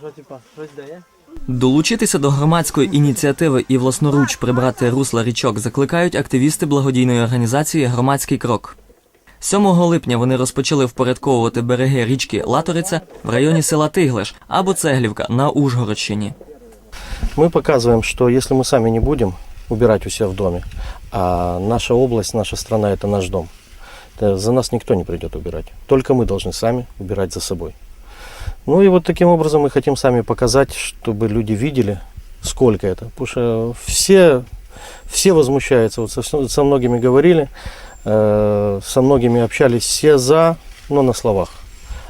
Що, типа, щось дає? Долучитися до громадської ініціативи і власноруч прибрати русла річок закликають активісти благодійної організації Громадський крок. 7 липня вони розпочали впорядковувати береги річки Латориця в районі села Тиглиш або Цеглівка на Ужгородщині. Мы показываем, что если мы сами не будем убирать у себя в доме, а наша область, наша страна – это наш дом, то за нас никто не придет убирать. Только мы должны сами убирать за собой. Ну и вот таким образом мы хотим сами показать, чтобы люди видели, сколько это. Потому что все, все возмущаются. Вот со, со многими говорили, э, со многими общались, все за, но на словах.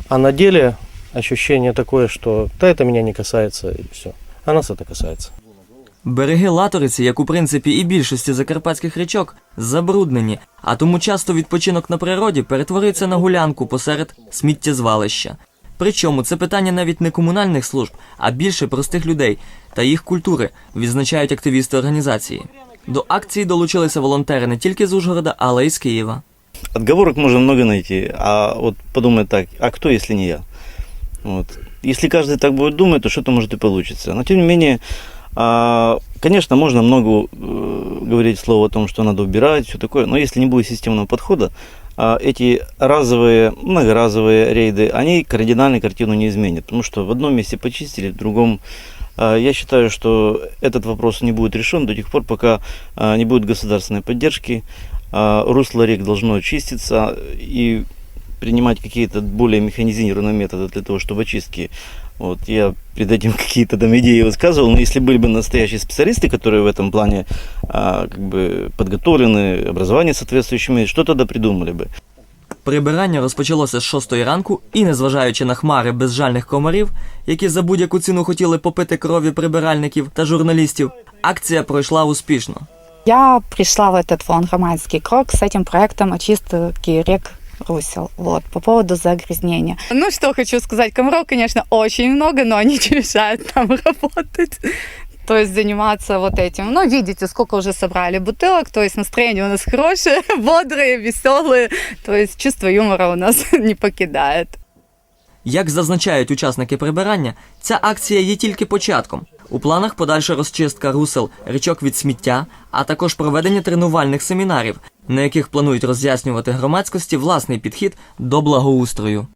А на деле ощущение такое, что да это меня не касается и все. А нас это касается. Береги Латориці, як у принципі і більшості закарпатських річок, забруднені, а тому часто відпочинок на природі перетворюється на гулянку посеред сміттєзвалища. Причому це питання навіть не комунальних служб, а більше простих людей та їх культури, відзначають активісти організації. До акції долучилися волонтери не тільки з Ужгорода, але й з Києва. Отговорок можно много найти, а вот подумай так, а кто, если не я? Вот. Если каждый так будет думать, то что-то может и получится. Но не менее, конечно, можно много э, говорить слова о том, что надо убирать, все такое, но если не будет системного подхода, а, эти разовые, многоразовые рейды, они кардинально картину не изменят, потому что в одном месте почистили, в другом а, я считаю, что этот вопрос не будет решен до тех пор, пока а, не будет государственной поддержки, русло рек должно очиститься и принимать какие-то более механизированные методы для того, чтобы очистки. Вот, я перед этим какие-то там идеи высказывал, но если были бы настоящие специалисты, которые в этом плане а, как бы подготовлены, образование соответствующее имеют, что тогда придумали бы? Прибирання розпочалося з 6 ранку, і, незважаючи на хмари безжальних комарів, які за будь-яку ціну хотіли попити крові прибиральників та журналістів, акція пройшла успішно. Я пришла в этот фонд «Громадский крок» с этим проектом очистки рек Русел. Вот, по поводу загрязнения. Ну, что хочу сказать. Комаров, конечно, очень много, но они не мешают нам работать. То есть заниматься вот этим. Ну, видите, сколько уже собрали бутылок. То есть настроение у нас хорошее, бодрые, веселые. То есть чувство юмора у нас не покидает. Як зазначають учасники прибирання, ця акція є тільки початком. У планах подальша розчистка русел, річок від сміття, а також проведення тренувальних семінарів, на яких планують роз'яснювати громадськості власний підхід до благоустрою.